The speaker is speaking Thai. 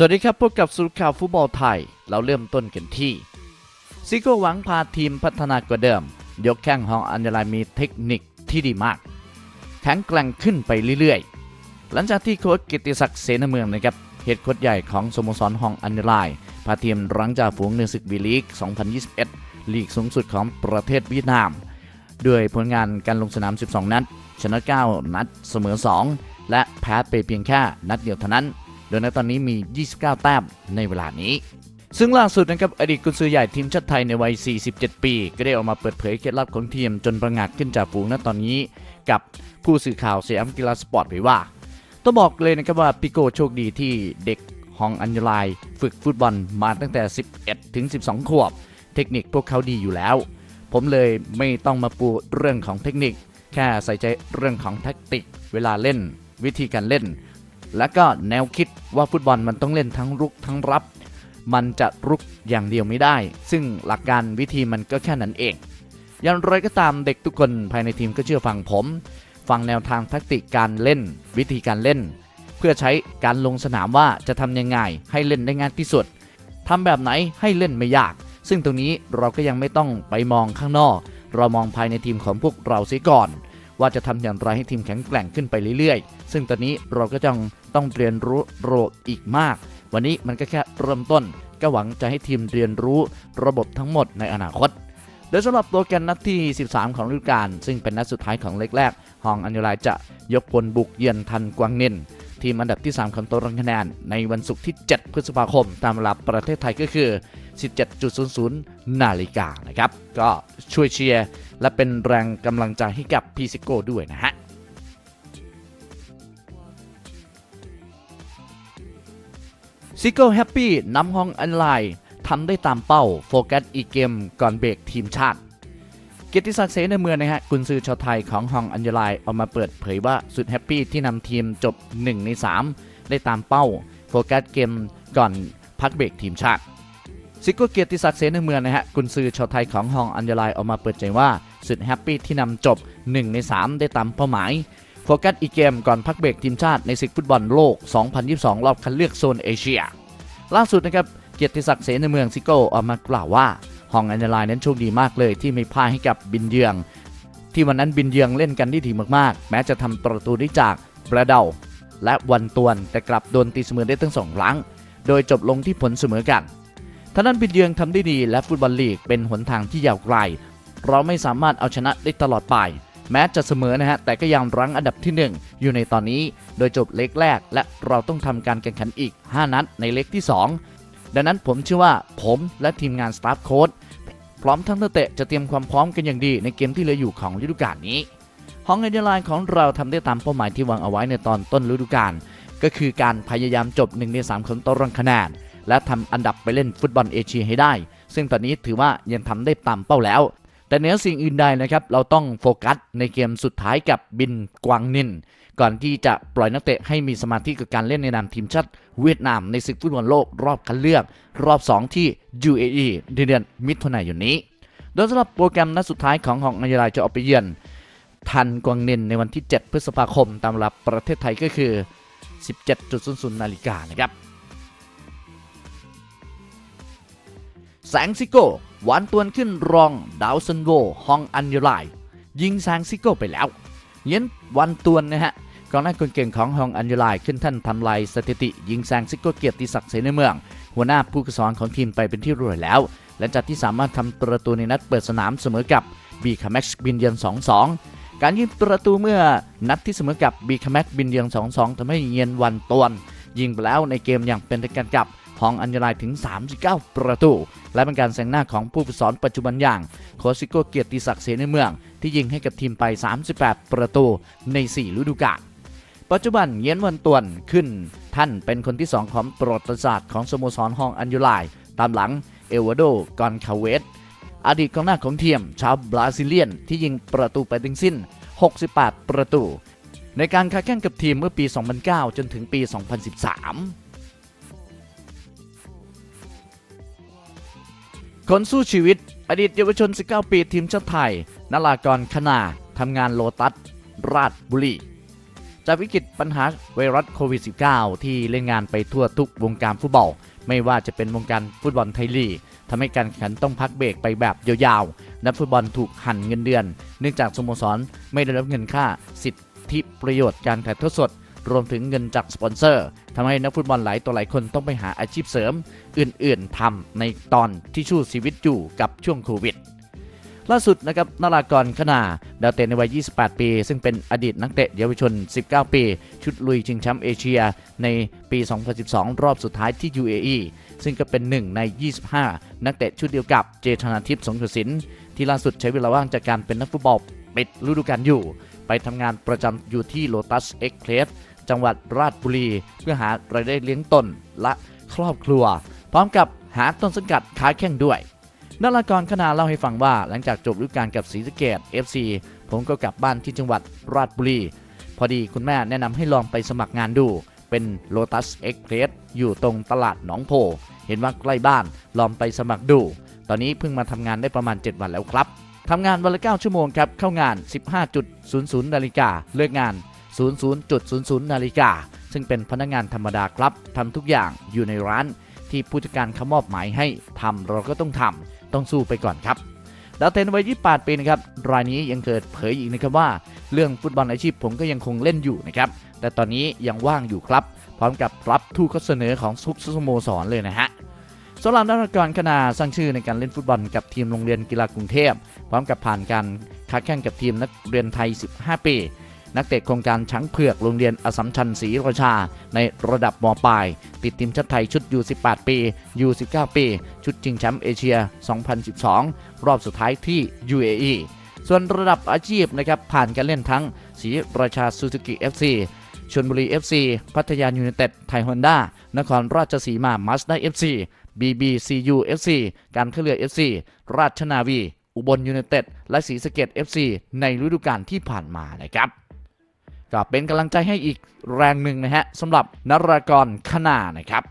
สวัสดีครับพบกับสุรข่าวฟุตบอลไทย เราเริ่มต้นกันที่ซิโก้หวังพาทีมพัฒนากว่าเดิม ยกแข้งฮองอัญญาลายมีเทคนิคที่ดีมาก แข็งแกร่งขึ้นไปเรื่อยๆ หลังจากที่โค้ชกิติศักดิ์เสนาเมืองนะครับเฮดโค้ชใหญ่ของสโมสรฮองอัญญาลายพาทีมรั้งจ่าฝูงในศึกวีลีก 2021 ลีกสูงสุดของประเทศเวียดนาม ด้วยผลงานการลงสนาม 12 นัด ชนะ 9 นัดเสมอ 2 และแพ้ไปเพียงแค่นัดเดียวเท่านั้น โดยในตอนนี้มี 29 แต้มในเวลานี้ ซึ่งล่าสุดนะครับอดีตกุนซือใหญ่ทีมชาติไทยในวัย 47 ปี ก็ได้ออกมาเปิดเผยเคล็ดลับของทีมจนประงาดขึ้นจากฝูงณตอนนี้ กับผู้สื่อข่าวสยามกีฬาสปอร์ตเผยว่าต้องบอกเลยนะครับว่าปิโก้โชคดีที่เด็กฮองอัญญลายฝึกฟุตบอลมาตั้งแต่ 11 ถึง 12 ขวบ เทคนิคพวกเขาดีอยู่แล้ว ผมเลยไม่ต้องมาปูเรื่องของเทคนิค แค่ใส่ใจเรื่องของแท็กติก เวลาเล่น วิธีการเล่น และก็แนวคิดว่าฟุตบอลมันต้องเล่นทั้งรุกทั้งรับ มันจะรุกอย่างเดียวไม่ได้ ซึ่งหลักการวิธีมันก็แค่นั้นเอง อย่างไรก็ตามเด็กทุกคนภายในทีมก็เชื่อฟังผม ฟังแนวทางแทักติกการเล่น วิธีการเล่น เพื่อใช้การลงสนามว่าจะทำยังไงให้เล่นได้ง่ายที่สุดทำแบบไหนให้เล่นไม่ยาก ซึ่งตรงนี้เราก็ยังไม่ต้องไปมองข้างนอก เรามองภายในทีมของพวกเราเสียก่อน ว่าจะทำอย่างไรให้ทีมแข็งแกร่งขึ้นไปเรื่อยๆ ซึ่งตอนนี้เราก็ต้อง ต้องเรียนรู้โรอีกมาก วันนี้มันก็แค่เริ่มต้น ก็หวังจะให้ทีมเรียนรู้ระบบทั้งหมดในอนาคตโดยสำหรับโปรแกรมนัดที่ 13 ของฤดูกาลซึ่งเป็นนัดสุดท้ายของเล็กแรกฮองอัญญลายจะยกพลบุกเยือนทันกวางนินทีมอันดับที่ 3 ของตารางคะแนน ในวันศุกร์ที่ 7 พฤษภาคม ตามเวลาประเทศไทยก็คือ 17.00 นาฬิกานะครับ ก็ช่วยเชียร์และเป็นแรงกำลังใจให้กับพีซิโก้ด้วยนะฮะ ซิโก้แฮปปี้นำฮองอันไลน์ทำได้ตามเป้า โฟกัสอีกเกมก่อนเบรกทีมชาติ เกียรติศักดิ์เสนเมืองนะฮะกุนซือชาวไทยของฮองอัญญลายออกมาเปิดเผยว่าสุดแฮปปี้ที่นำทีมจบ 1 ใน 3 ได้ตามเป้า โฟกัสเกมก่อนพักเบรกทีมชาติซิโก้เกียรติศักดิ์เสนเมืองนะฮะกุนซือชาวไทยของฮองอัญญลายออกมาเปิดใจว่าสุดแฮปปี้ที่นำจบ 1 ใน 3 ได้ตามเป้าหมาย โฟกัสอีกเกมก่อนพักเบรกทีมชาติในศึกฟุตบอลโลก 2022 รอบคัดเลือกโซนเอเชีย ล่าสุดนะครับ เกียรติศักดิ์เสนาเมืองซิโก้ออกมากล่าวว่าฮองอัญญาลายนั้นโชคดีมากเลยที่ไม่พ่ายให้กับบินเยือง ที่วันนั้นบินเยืองเล่นกันได้ดีมากๆ แม้จะทำประตูได้จากบราเดาและวันตวนแต่กลับโดนตีเสมอได้ทั้งสองครั้ง โดยจบลงที่ผลเสมอกันท่านั้นบินเยืองทำได้ดีและฟุตบอลลีกเป็นหนทางที่ยาวไกล เราไม่สามารถเอาชนะได้ตลอดไป แม้จะเสมอนะฮะแต่ก็ยังรั้งอันดับที่ 1 อยู่ในตอนนี้ โดยจบเล็กแรก และเราต้องทำการแข่งขันอีก 5 นัดในเล็กที่ 2 ดังนั้นผมเชื่อว่าผมและทีมงานสตาฟโค้ดพร้อมทั้งนักเตะจะเตรียมความพร้อมกันอย่างดีในเกมที่เหลืออยู่ของฤดูกาลนี้ฮองเอเดนไลน์ของเราทำได้ตามเป้าหมายที่วางเอาไว้ในตอนต้นฤดูกาลก็คือการพยายามจบ1ใน3ของตารางคะแนนและทำอันดับไปเล่นฟุตบอลเอเชียให้ได้ ซึ่งตอนนี้ถือว่ายังทำได้ตามเป้าแล้ว แต่เหนือสิ่งอื่นใดนะครับ เราต้องโฟกัสในเกมสุดท้ายกับบินกวางนิน ก่อนที่จะปล่อยนักเตะให้มีสมาธิกับการเล่นในนามทีมชาติเวียดนามในศึกฟุตบอลโลกรอบคัดเลือก รอบ 2 ที่ UAE ในเดือนมิถุนายนนี้ โดยสำหรับโปรแกรมนัดสุดท้ายของฮองอัญญาลายจะออกไปเยือนทันกวางนินในวันที่ 7 พฤษภาคมตามเวลาประเทศไทยก็คือ 17.00นาฬิกานะครับแสงซิโก้ หวานตวนขึ้นรองดาวซันโวฮองอันยูไลยิงแสงซิโก้ไปแล้วเย็นวันตวนนะฮะกองหน้าคนเก่งของฮองอันยูไลขึ้นท่านทำลายสถิติ ยิงแซงซิโก้เกียรติศักดิ์เสนเมือง หัวหน้าผู้ฝึกสอนของทีมไปเป็นที่รู้แล้วและจากที่สามารถทำประตูในนัดเปิดสนามเสมอกับบีคาแม็กซ์บินเยือน2-2 การยิงประตูเมื่อนัดที่เสมอกับบีคาแม็กบินเยือน2-2ทำให้เยียนวันตวนยิงไปแล้วในเกมอย่างเป็นทางการกับ ฮองอัญญาลายถึง 39 ประตู และเป็นการแซงหน้าของผู้ฝึกสอนปัจจุบันอย่าง โคชิโกเกียรติศักดิ์เสนเมือง ที่ยิงให้กับทีมไป 38 ประตูใน 4 ฤดูกาลปัจจุบันเยียนวันตวนขึ้น ท่านเป็นคนที่ 2 ของประวัติศาสตร์ของสโมสรฮองอัญยุไลตามหลังเอวาโดกอนคาเวสอดีตกองหน้าของทีมชาวบราซิเลียน ที่ยิงประตูไปทั้งสิ้น 68 ประตู ในการค้าแข่งกับทีมเมื่อปี 2009 จนถึงปี 2013 คนสู้ชีวิต อดีตเยาวชน 19 ปีทีมชาติไทยนลากรคณาทำงานโลตัส ราชบุรีจากวิกฤตปัญหาไวรัสโควิด -19 ที่เล่นงานไปทั่วทุกวงการฟุตบอล ไม่ว่าจะเป็นวงการฟุตบอลไทยลีกทำให้การแข่งขันต้องพักเบรกไปแบบยาวๆนักฟุตบอลถูกหั่นเงินเดือน เนื่องจากสโมสรไม่ได้รับเงินค่าสิทธิประโยชน์การถ่ายทอดสด รวมถึงเงินจากสปอนเซอร์ทำให้นักฟุตบอลหลายต่อหลายคนต้องไปหาอาชีพเสริม อื่นๆทำในตอนที่ชู้ชีวิตอยู่กับช่วงโควิดล่าสุดนะครับนารากรขนาดาวเตะในวัย 28 ปี ซึ่งเป็นอดีตนักเตะเยาวชน 19 ปี ชุดลุยชิงแชมป์เอเชีย ในปี 2012 รอบสุดท้ายที่ UAE ซึ่งก็เป็นหนึ่งใน 25 นักเตะชุดเดียวกับเจชนาทิพย์สงกระสิน ที่ล่าสุดใช้เวลาว่างจากการเป็นนักฟุตบอลปิดฤดูกาลอยู่ ไปทำงานประจำอยู่ที่โลตัสเอ็กเพลส จังหวัดราชบุรี เพื่อหารายได้เลี้ยงตนและครอบครัว พร้อมกับหาต้นสังกัดค้าแข่งด้วยนารากรคณาเล่าให้ฟังว่าหลังจากจบฤดูกาลกับศรีสะเกด FC ผมก็กลับบ้านที่จังหวัดราชบุรี พอดีคุณแม่แนะนำให้ลองไปสมัครงานดู เป็น Lotus Express อยู่ตรงตลาดหนองโพ เห็นว่าใกล้บ้านลองไปสมัครดู ตอนนี้เพิ่งมาทำงานได้ประมาณ 7 วันแล้วครับทำงานวันละ 9 ชั่วโมงครับ เข้างาน 15.00 นาฬิกา เลิกงาน 00.00 นาฬิกา ซึ่งเป็นพนักงานธรรมดาครับทำทุกอย่างอยู่ในร้านที่ผู้จัดการเขามอบหมายให้ทำเราก็ต้องทำต้องสู้ไปก่อนครับดาวเทนวัย28 ปีนะครับ รายนี้ยังเกิดเผยอีกนะครับว่า เรื่องฟุตบอลอาชีพผมก็ยังคงเล่นอยู่นะครับ แต่ตอนนี้ยังว่างอยู่ครับ พร้อมกับรับทุกข้อเสนอของทุกสโมสรเลยนะฮะสำหรับนักกรคณาสร้างชื่อในการเล่นฟุตบอลกับทีมโรงเรียนกีฬากรุงเทพ พร้อมกับผ่านการค้าแข่งกับทีมนักเรียนไทย 15 ปี นักเตะโครงการช้างเผือกโรงเรียนอสัมชัญศรีราชา ในระดับมปลาย ติดทีมชาติไทยชุด U18 ปี U19 ปี ชุดชิงแชมป์เอเชีย 2012 รอบสุดท้ายที่ UAE ส่วนระดับอาชีพนะครับผ่านการเล่นทั้งศรีราชาซูซูกิ FC ชลบุรี FC พัทยายูไนเต็ด ไทยฮอนด้า นครราชสีมามาสด้า FC BBCU FC การท่าเรือ FC ราชนาวี อุบลยูไนเต็ด และศรีสะเกด FC ในฤดูกาลที่ผ่านมานะครับ ก็เป็นกำลังใจให้อีกแรงหนึ่งนะฮะสำหรับนรากรขนานะครับ